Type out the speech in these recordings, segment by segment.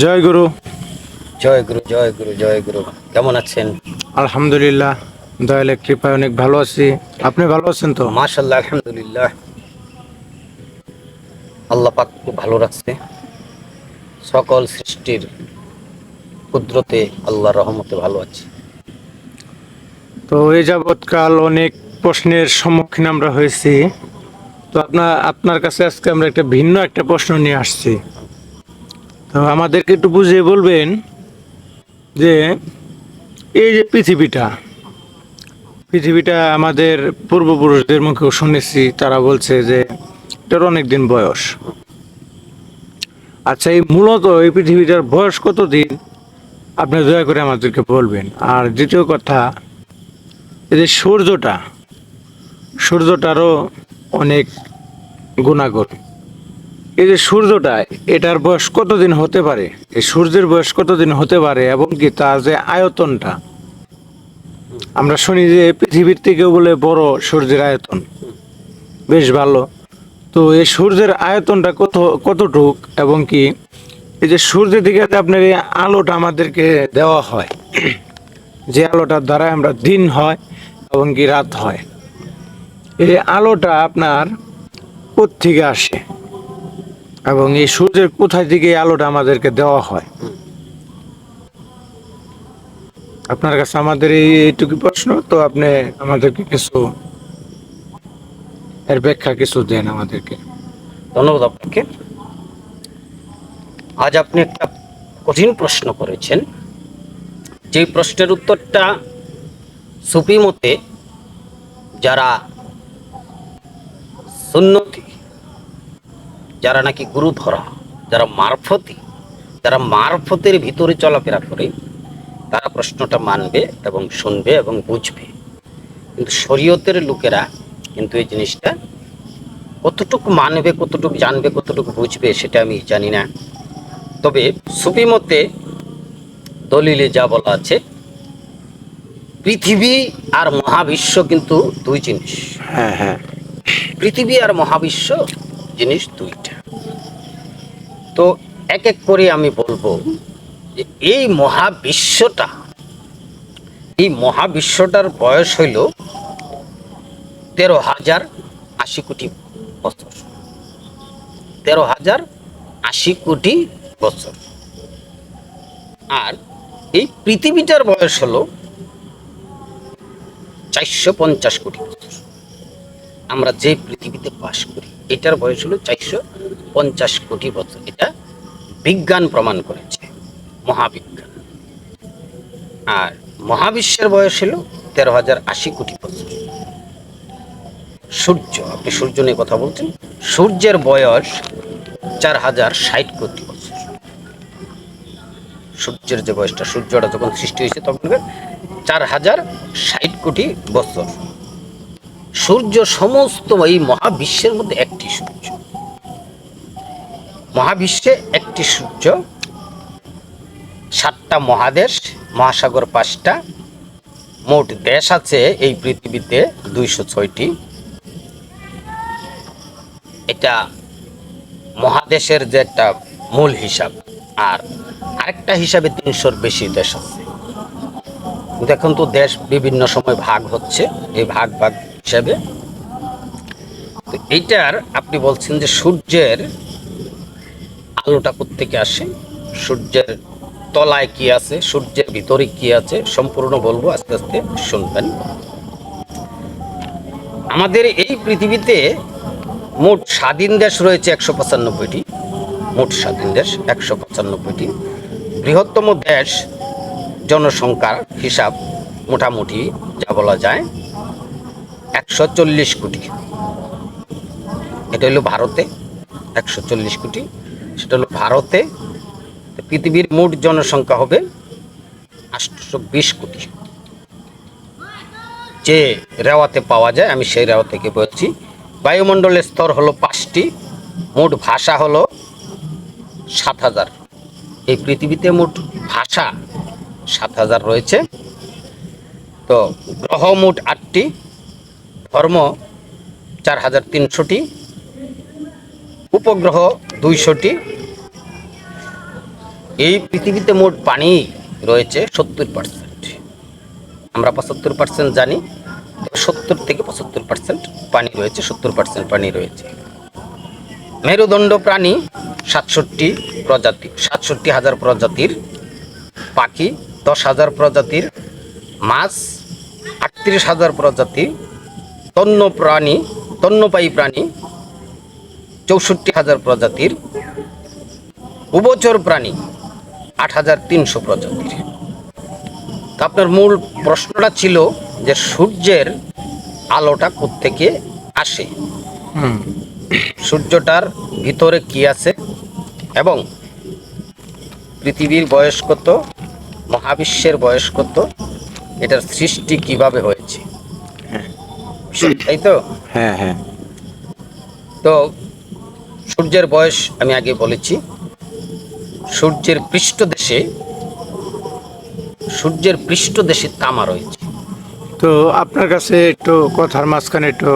জয় গুরু। জয় গুরু জয় গুরু জয় গুরু। কেমন আছেন? আলহামদুলিল্লাহ দয়ালের কৃপায় অনেক ভালো আছি। আপনি ভালো আছেন তো? মাশাল্লাহ আলহামদুলিল্লাহ। আল্লাহ পাক ভালো রাখছে। সকল সৃষ্টির কুদরতে আল্লাহ রহমতে ভালো আছে। তো এই যাবৎকাল অনেক প্রশ্নের সম্মুখীন আমরা হয়েছি। তো আপনার আপনার কাছে আজকে আমরা একটা ভিন্ন একটা প্রশ্ন নিয়ে আসছি। তো আমাদেরকে একটু বুঝিয়ে বলবেন যে এই যে পৃথিবীটা পৃথিবীটা আমাদের পূর্বপুরুষদের মুখেও শুনেছি, তারা বলছে যে এটার অনেক দিন বয়স। আচ্ছা এই মূলত এই পৃথিবীটার বয়স কতদিন? আপনি দয়া করে আমাদেরকে বলবেন। আর দ্বিতীয় কথা, এই যে সূর্যটা, সূর্যটারও অনেক গুণাগুণ। এই যে সূর্যটা, এটার বয়স কতদিন হতে পারে? এই সূর্যের বয়স কতদিন হতে পারে এবং কি তার যে আয়তনটা? আমরা শুনি যে পৃথিবীর থেকেও বলে বড় সূর্যের আয়তন। বেশ ভালো। তো এই সূর্যের আয়তনটা কত, কতটুক এবং কি এই যে সূর্যের দিকে আপনার এই আলোটা আমাদেরকে দেওয়া হয়, যে আলোটার দ্বারা আমরা দিন হয় এবং কি রাত হয়, এই আলোটা আপনার কোত্থেকে আসে? এবং এই সূর্যের কোথায় থেকে আলোটা আমাদেরকে দেওয়া হয়? আপনার কাছে আমাদের এই এইটুকু প্রশ্ন, তো আপনি আমাদেরকে কিছু এর ব্যাখ্যা কিছু দেন আমাদেরকে। ধন্যবাদ আপনাকে। আজ আপনি একটা কঠিন প্রশ্ন করেছেন। যে প্রশ্নের উত্তরটা সুফি মতে যারা সুন্নতি যারা নাকি গুরু ধরা যারা মারফতি যারা মারফতের ভিতরে চলাফেরা করে তারা প্রশ্নটা মানবে এবং শুনবে এবং বুঝবে। কিন্তু শরীয়তের লোকেরা কিন্তু এই জিনিসটা কতটুকু মানবে কতটুকু জানবে কতটুকু বুঝবে সেটা আমি জানি না। তবে সুফি মতে দলিলে যা বলা আছে পৃথিবী আর মহাবিশ্ব কিন্তু দুই জিনিস। হ্যাঁ হ্যাঁ। পৃথিবী আর মহাবিশ্ব জিনিস দুইটা। তো এক এক করে আমি বলব যে এই মহাবিশ্বটা, এই মহাবিশ্বটার বয়স হইল তেরো হাজার আশি কোটি বছর। তেরো হাজার আশি কোটি বছর। আর এই পৃথিবীটার বয়স হলো চারশো পঞ্চাশ কোটি বছর। আমরা যে পৃথিবীতে বাস করি, এটার বয়স হলো চারশো পঞ্চাশ কোটি বছর। এটা বিজ্ঞান প্রমাণ করেছে, মহাবিজ্ঞান। আর মহাবিশ্বের বয়স হলো তেরো হাজার আশি কোটি বছর। সূর্য, আপনি সূর্য নিয়ে কথা বলছেন, সূর্যের বয়স চার হাজার ষাট কোটি বছর। সূর্যের যে বয়সটা, সূর্যটা যখন সৃষ্টি হয়েছে, তখন চার হাজার ষাট কোটি বছর। সূর্য সমস্ত এই মহাবিশ্বের মধ্যে একটি সূর্য। মহাবিশ্বে একটি সূর্য, সাতটা মহাদেশ, মহাসাগর পাঁচটা, মোট দেশ আছে এই পৃথিবীতে দুইশো ছয়টি। এটা মহাদেশের যে একটা মূল হিসাব, আর আরেকটা হিসাবে তিনশোর বেশি দেশ আছে। দেখুন তো দেশ বিভিন্ন সময় ভাগ হচ্ছে, এই ভাগ ভাগ হিসাবে। তো এইটার আপনি বলছেন যে সূর্যের আলোটা থেকে আসে? সূর্যের তলায় কি আছে? সূর্যের ভিতরে কি আছে? সম্পূর্ণ বলব আস্তে আস্তে শুনবেন। আমাদের এই পৃথিবীতে মোট স্বাধীন দেশ রয়েছে একশো পঁচানব্বইটি। মোট স্বাধীন দেশ একশো পঁচানব্বইটি। বৃহত্তম দেশ জনসংখ্যার হিসাব মোটামুটি যা বলা যায় একশো চল্লিশ কোটি। এটা হলো ভারতে একশো চল্লিশ কোটি। সেটা হলো ভারতে পৃথিবীর মোট জনসংখ্যা হবে আটশো বিশ কোটি। যে রেওয়াতে পাওয়া যায়, আমি সেই রেওয়া থেকে বলছি, বায়ুমণ্ডলের স্তর হলো পাঁচটি, মোট ভাষা হলো সাত হাজার। এই পৃথিবীতে মোট ভাষা সাত হাজার রয়েছে। তো গ্রহ মোট আটটি ধর্ম চার হাজার তিনশোটি, উপগ্রহ দুইশোটি। এই পৃথিবীতে মোট পানি রয়েছে সত্তর পার্সেন্ট আমরা পঁচাত্তর পার্সেন্ট জানি, সত্তর থেকে পঁচাত্তর পার্সেন্ট পানি রয়েছে, সত্তর পার্সেন্ট পানি রয়েছে। মেরুদণ্ড প্রাণী সাতষট্টি প্রজাতি, সাতষট্টি হাজার প্রজাতির পাখি, দশ হাজার প্রজাতির মাছ, আটত্রিশ হাজার প্রজাতি তন্ন প্রাণী তন্নপায়ী প্রাণী চৌষট্টি হাজার প্রজাতির উভচর প্রাণী আট হাজার তিনশো প্রজাতির। তো আপনার মূল প্রশ্নটা ছিল যে সূর্যের আলোটা কোত্থেকে আসে? সূর্যটার ভিতরে কি আছে? এবং পৃথিবীর বয়স কত? মহাবিশ্বের বয়স কত? এটার সৃষ্টি কীভাবে হয়েছে? তাই তো হ্যাঁ হ্যাঁ। তো সূর্যের বয়স আমি আগে বলেছি। সূর্যের পৃষ্ঠদেশে সূর্যের পৃষ্ঠদেশে তামা রয়েছে। তো আপনার কাছে একটু কথার মাঝখানে একটু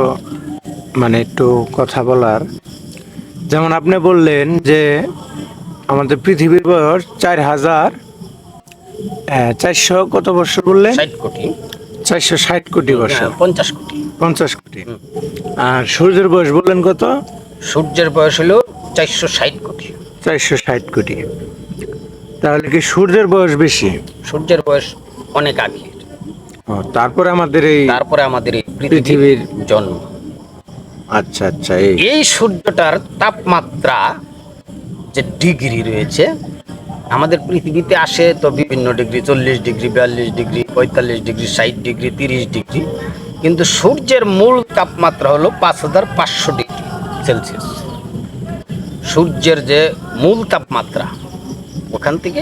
মানে একটু কথা বলার। যেমন আপনি বললেন যে আমাদের পৃথিবীর বয়স চার হাজার চারশো কত বছর বললেন? ষাট কোটি। চারশো ষাট কোটি বছর হ্যাঁ, পঞ্চাশ কোটি। পঞ্চাশ কোটি। আর সূর্যের বয়স বললেন কত? সূর্যের বয়স হলো চারশো ষাট কোটি। চারশো ষাট কোটি। তাহলে কি সূর্যের বয়স বেশি? সূর্যের বয়স অনেক আগে তারপরে আমাদের এই তারপরে আমাদের এই পৃথিবীর জন্ম। আচ্ছা আচ্ছা এই। এই সূর্যটার তাপমাত্রা যে ডিগ্রি রয়েছে আমাদের পৃথিবীতে আসে তো বিভিন্ন ডিগ্রি চল্লিশ ডিগ্রি বিয়াল্লিশ ডিগ্রি পঁয়তাল্লিশ ডিগ্রি ষাট ডিগ্রি তিরিশ ডিগ্রি। কিন্তু সূর্যের মূল তাপমাত্রা হলো পাঁচ হাজার পাঁচশো ডিগ্রি সেলসিয়াস। সূর্যের যে মূল তাপমাত্রা, ওখান থেকে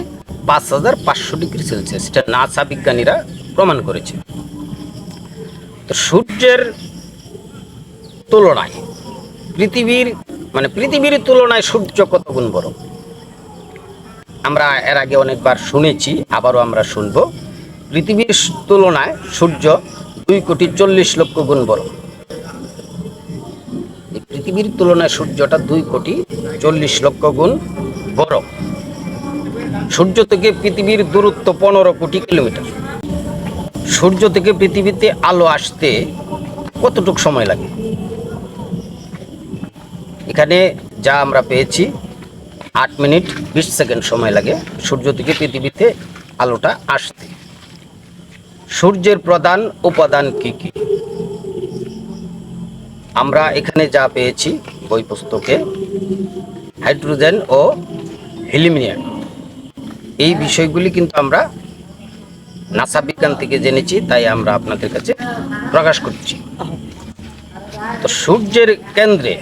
পাঁচ হাজার পাঁচশো ডিগ্রি সেলসিয়াস এটা নাসা বিজ্ঞানীরা প্রমাণ করেছে। তো সূর্যের তুলনায় পৃথিবীর মানে পৃথিবীর তুলনায় সূর্য কত গুণ বড়? আমরা এর আগে অনেকবার শুনেছি, আবারও আমরা শুনব। পৃথিবীর তুলনায় সূর্য দুই কোটি চল্লিশ লক্ষ গুণ বড়। পৃথিবীর তুলনায় সূর্যটা দুই কোটি চল্লিশ লক্ষ গুণ বড়। সূর্য থেকে পৃথিবীর দূরত্ব পনেরো কোটি কিলোমিটার। সূর্য থেকে পৃথিবীতে আলো আসতে কতটুক সময় লাগে? এখানে যা আমরা পেয়েছি, আট মিনিট বিশ সেকেন্ড সময় লাগে সূর্য থেকে পৃথিবীতে আলোটা আসতে। সূর্যের প্রধান উপাদান কি কি? আমরা এখানে যা পেয়েছি, বই পুস্তকে, হাইড্রোজেন ও হিলিমিনিয়াম। এই বিষয়গুলি কিন্তু আমরা নাসা বিজ্ঞান থেকে জেনেছি, তাই আমরা আপনাদের কাছে প্রকাশ করছি। তো সূর্যের কেন্দ্রে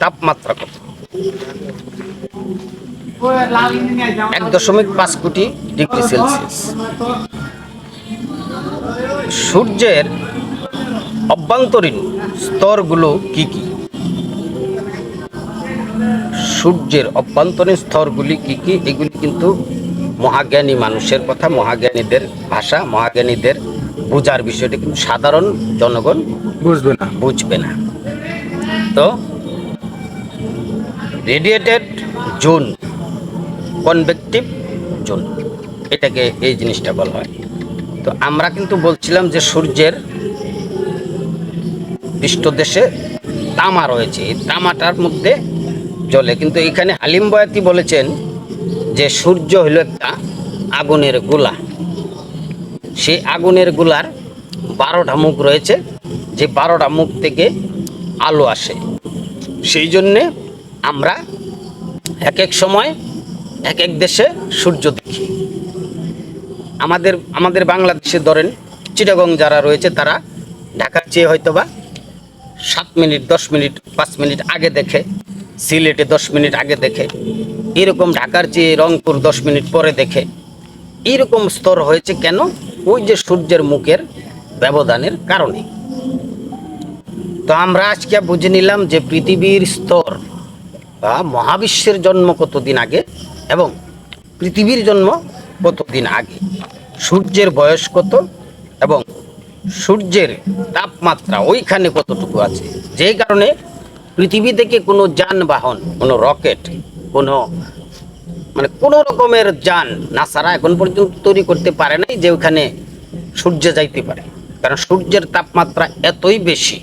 তাপমাত্রা কত? এক দশমিক পাঁচ কোটি ডিগ্রি সেলসিয়াস। সূর্যের অভ্যন্তরীণ স্তরগুলো কি কি? সূর্যের অভ্যন্তরীণ স্তরগুলি কি কি? এগুলি কিন্তু মহাজ্ঞানী মানুষের কথা মহাজ্ঞানীদের ভাষা মহাজ্ঞানীদের বোঝার বিষয়টি কিন্তু সাধারণ জনগণ বুঝবে না। বুঝবে না। তো রেডিয়েটেড জোন কনভেকটিভ জোন এটাকে এই জিনিসটা বলা হয়। তো আমরা কিন্তু বলছিলাম যে সূর্যের পৃষ্ঠদেশে তামা রয়েছে। এই তামাটার মধ্যে জ্বলে। কিন্তু এখানে হালিম বয়াতি বলেছেন যে সূর্য হলো একটা আগুনের গোলা। সেই আগুনের গোলার বারোটা মুখ রয়েছে। যে বারোটা মুখ থেকে আলো আসে। সেই জন্যে আমরা এক এক সময় এক এক দেশে সূর্য দেখি। আমাদের আমাদের বাংলাদেশে ধরেন চিটাগং যারা রয়েছে, তারা ঢাকার চেয়ে হয়তো বা সাত মিনিট, দশ মিনিট, পাঁচ মিনিট আগে দেখে, সিলেটে দশ মিনিট আগে দেখে, এরকম ঢাকার চেয়ে রংপুর দশ মিনিট পরে দেখে, এরকম স্তর হয়েছে কেন? ওই যে সূর্যের মুখের ব্যবধানের কারণে। তো আমরা আজকে বুঝে নিলাম যে পৃথিবীর স্তর বা মহাবিশ্বের জন্ম কতদিন আগে এবং পৃথিবীর জন্ম কতদিন আগে? সূর্যের বয়স কত এবং সূর্যের তাপমাত্রা ওইখানে কতটুকু আছে? যে কারণে পৃথিবী থেকে কোনো যানবাহন, কোনো রকেট, কোনো মানে কোনো রকমের যান নাসারা এখন পর্যন্ত তৈরি করতে পারে নাই যে ওখানে সূর্য যাইতে পারে। কারণ সূর্যের তাপমাত্রা এতই বেশি,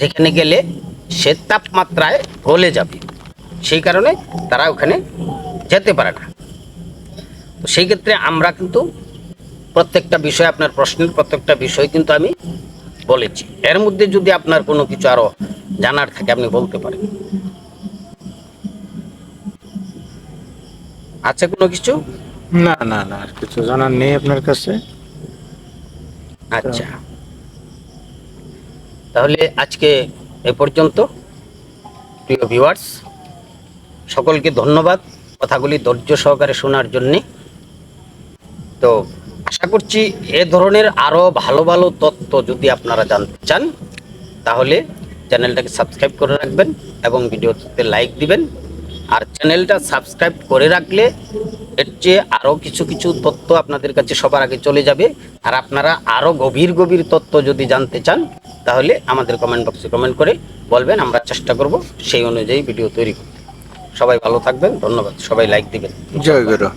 যেখানে গেলে সে তাপমাত্রায় গলে যাবে। সেই কারণে তারা ওখানে যেতে পারে না। সেই ক্ষেত্রে আমরা কিন্তু প্রত্যেকটা বিষয় আপনার প্রশ্নের প্রত্যেকটা বিষয় কিন্তু আমি বলেছি। এর মধ্যে যদি আপনার কোনো কিছু আরও জানার থাকে আপনি বলতে পারেন। আছে কোনো কিছু? না না না আর কিছু জানার নেই আপনার কাছে। আচ্ছা। তাহলে আজকে এ পর্যন্ত। প্রিয় ভিউয়ার্স সকলকে ধন্যবাদ। কথাগুলি ধৈর্য সহকারে শোনার জন্যে। তো আশা করছি এ ধরনের আরও ভালো ভালো তথ্য যদি আপনারা জানতে চান, তাহলে চ্যানেলটাকে সাবস্ক্রাইব করে রাখবেন এবং ভিডিওতে লাইক দিবেন। আর চ্যানেলটা সাবস্ক্রাইব করে রাখলে এর চেয়ে আরও কিছু কিছু তথ্য আপনাদের কাছে সবার আগে চলে যাবে। আর আপনারা আরও গভীর গভীর তথ্য যদি জানতে চান, তাহলে আমাদের কমেন্ট বক্সে কমেন্ট করে বলবেন, আমরা চেষ্টা করব সেই অনুযায়ী ভিডিও তৈরি করতে। সবাই ভালো থাকবেন, ধন্যবাদ। সবাই লাইক দিবেন। জয় গুরু।